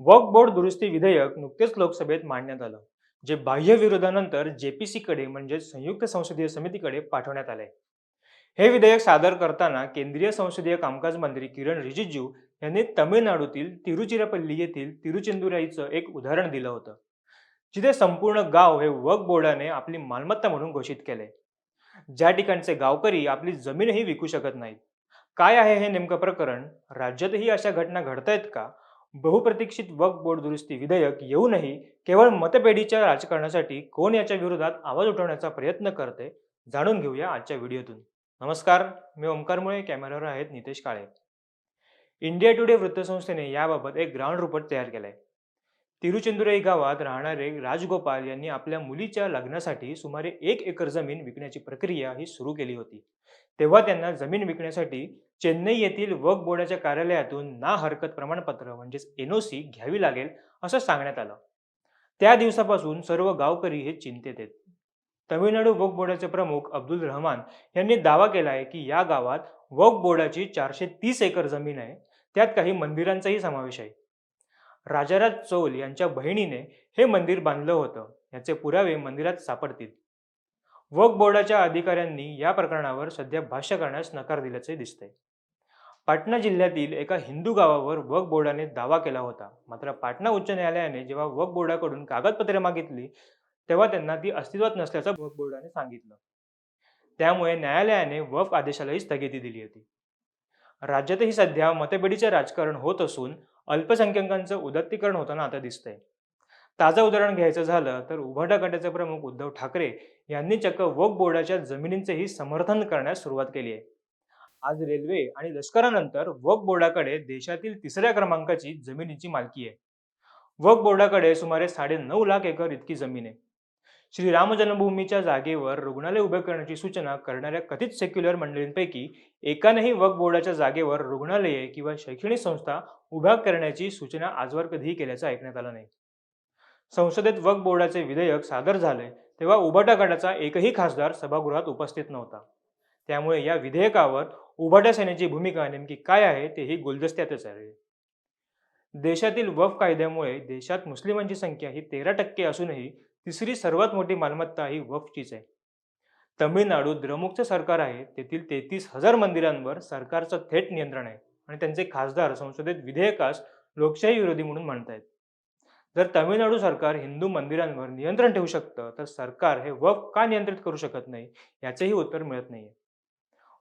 वक्फ board दुरुस्ती विधेयक नुकतेच लोकसभेत मांडण्यात आलं जे बाह्य विरोधानंतर जेपीसीकडे म्हणजे संयुक्त संसदीय समितीकडे पाठवण्यात आले हे विधेयक सादर करताना केंद्रीय संसदीय कामकाज मंत्री किरण रिजिजू यांनी तमिळनाडूतील तिरुचिरापल्ली येथील तिरुचेंदुराईचं एक उदाहरण दिलं होतं जिथे संपूर्ण गाव हे वर्क बोर्डाने आपली मालमत्ता म्हणून घोषित केले ज्या ठिकाणचे गावकरी आपली जमीनही विकू शकत नाहीत. काय आहे हे नेमकं प्रकरण? राज्यातही अशा घटना घडतायत का? बहुप्रतीक्षित वक्फ बोर्ड दुरुस्ती विधेयक येऊनही केवळ मतपेढीच्या राजकारणासाठी कोण याच्या विरोधात आवाज उठवण्याचा प्रयत्न करते जाणून घेऊया आजच्या व्हिडिओतून. नमस्कार मी ओंकारमुळे कॅमेऱ्यावर आहेत नितेश काळे. इंडिया टुडे वृत्तसंस्थेने याबाबत एक ग्राउंड रिपोर्ट तयार केलाय. तिरुचेंदुराई गावात राहणारे राजगोपाल यांनी आपल्या मुलीच्या लग्नासाठी सुमारे एक एकर जमीन विकण्याची प्रक्रिया ही सुरू केली होती. तेव्हा त्यांना जमीन विकण्यासाठी चेन्नई येथील वक बोर्डाच्या कार्यालयातून ना हरकत प्रमाणपत्र म्हणजेच एनओसी घ्यावी लागेल असं सांगण्यात आलं. त्या दिवसापासून सर्व गावकरी हे चिंतेत आहेत. तमिळनाडू वक बोर्डाचे प्रमुख अब्दुल रहमान यांनी दावा केला आहे की या गावात वक बोर्डाची चारशे तीस एकर जमीन आहे. त्यात काही मंदिरांचाही समावेश आहे. राजाराज चौल यांच्या बहिणीने हे मंदिर बांधलं होतं. याचे पुरावे मंदिरात सापडतील. वक्फ बोर्डाच्या अधिकाऱ्यांनी या प्रकरणावर सध्या भाष्य करण्यास नकार दिल्याचे दिसते. पाटणा जिल्ह्यातील एका हिंदू गावावर वक्फ बोर्डाने दावा केला होता. मात्र पाटणा उच्च न्यायालयाने जेव्हा वक्फ बोर्डाकडून कागदपत्रे मागितली तेव्हा त्यांना ती अस्तित्वात नसल्याचं वक्फ बोर्डाने सांगितलं. त्यामुळे न्यायालयाने वफ आदेशालाही स्थगिती दिली होती. राज्यातही सध्या मतपेढीचे राजकारण होत असून अल्पसंख्याकांचं उदात्तीकरण होताना आता दिसतंय. ताजं उदाहरण घ्यायचं झालं तर उभाटा गटाचे प्रमुख उद्धव ठाकरे यांनी चक्क वक बोर्डाच्या जमिनींचेही समर्थन करण्यास सुरुवात केली आहे. आज रेल्वे आणि लष्करानंतर वक बोर्डाकडे देशातील तिसऱ्या क्रमांकाची जमिनीची मालकी आहे. वक बोर्डाकडे सुमारे साडे नऊ लाख एकर इतकी जमीन आहे. श्रीराम जन्मभूमीच्या जागेवर रुग्णालय उभे करण्याची सूचना करणाऱ्या कथित सेक्युलर मंडळींपैकी एकानेही वक्फ बोर्डाच्या जागेवर रुग्णालये किंवा शैक्षणिक संस्था उभ्या करण्याची सूचना आजवर कधीही केल्याचं ऐकण्यात आलं नाही. संसदेत वक्फ बोर्डाचे विधेयक सादर झाले तेव्हा उभाटा गटाचा एकही खासदार सभागृहात उपस्थित नव्हता. त्यामुळे या विधेयकावर उभाट्या सेनेची भूमिका नेमकी काय आहे तेही गुलदस्त्यातच आहे. देशातील वफ कायद्यामुळे देशात मुस्लिमांची संख्या ही तेरा टक्के असूनही तिसरी सर्वात मोठी मालमत्ता ही वक्फचीच आहे. तमिळनाडू द्रमुकचं सरकार आहे तेथील तेहतीस हजार मंदिरांवर सरकारचं थेट नियंत्रण आहे आणि त्यांचे खासदार संसदेत विधेयकास लोकशाही विरोधी म्हणून म्हणतायत जर तमिळनाडू सरकार हिंदू मंदिरांवर नियंत्रण ठेवू शकतं तर सरकार हे वफ का नियंत्रित करू शकत नाही याचेही उत्तर मिळत नाहीये.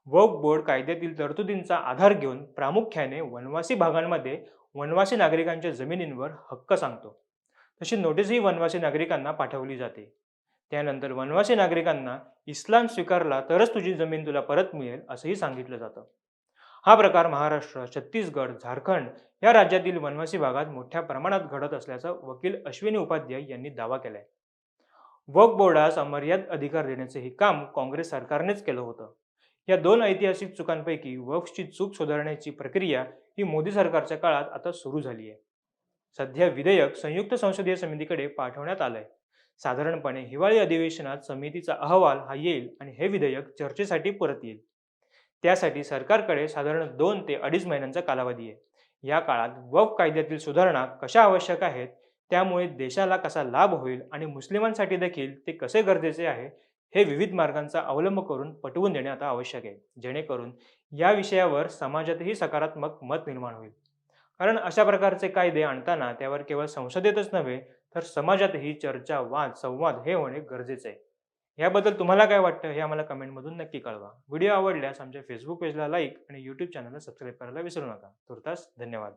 वक बोर्ड कायद्यातील तरतुदींचा आधार घेऊन प्रामुख्याने वनवासी भागांमध्ये वनवासी नागरिकांच्या जमिनींवर हक्क सांगतो. तशी नोटीसही वनवासी नागरिकांना पाठवली जाते. त्यानंतर वनवासी नागरिकांना इस्लाम स्वीकारला तरच तुझी जमीन तुला परत मिळेल असंही सांगितलं जातं. हा प्रकार महाराष्ट्र छत्तीसगड झारखंड या राज्यातील वनवासी भागात मोठ्या प्रमाणात घडत असल्याचा वकील अश्विनी उपाध्याय यांनी दावा केलाय. वक बोर्डास अमर्याद अधिकार देण्याचे हे काम काँग्रेस सरकारनेच केलं होतं. या दोन ऐतिहासिक चुकांपैकी वक्फची चूक सुधारण्याची प्रक्रिया ही मोदी सरकारच्या काळात आता सुरू झाली आहे सध्या विधेयक संयुक्त संसदीय समितीकडे पाठवण्यात आलंय. साधारणपणे हिवाळी अधिवेशनात समितीचा अहवाल हा येईल आणि हे विधेयक चर्चेसाठी परत येईल. त्यासाठी सरकारकडे साधारण दोन ते अडीच महिन्यांचा कालावधी आहे. या काळात वफ कायद्यातील सुधारणा कशा आवश्यक आहेत त्यामुळे देशाला कसा लाभ होईल आणि मुस्लिमांसाठी देखील ते कसे गरजेचे आहे हे विविध मार्गांचा अवलंब करून पटवून देणे आता आवश्यक आहे. जेणेकरून या विषयावर समाजातही सकारात्मक मत निर्माण होईल. कारण अशा प्रकारचे कायदे आणताना त्यावर केवळ संसदेतच नव्हे तर समाजातही चर्चा वाद संवाद हे होणे गरजेचे आहे. याबद्दल तुम्हाला काय वाटतं हे आम्हाला कमेंटमधून नक्की कळवा. व्हिडिओ आवडल्यास आमच्या फेसबुक पेजला लाईक आणि यूट्यूब चॅनलला सबस्क्राईब करायला विसरू नका. तुर्तास धन्यवाद.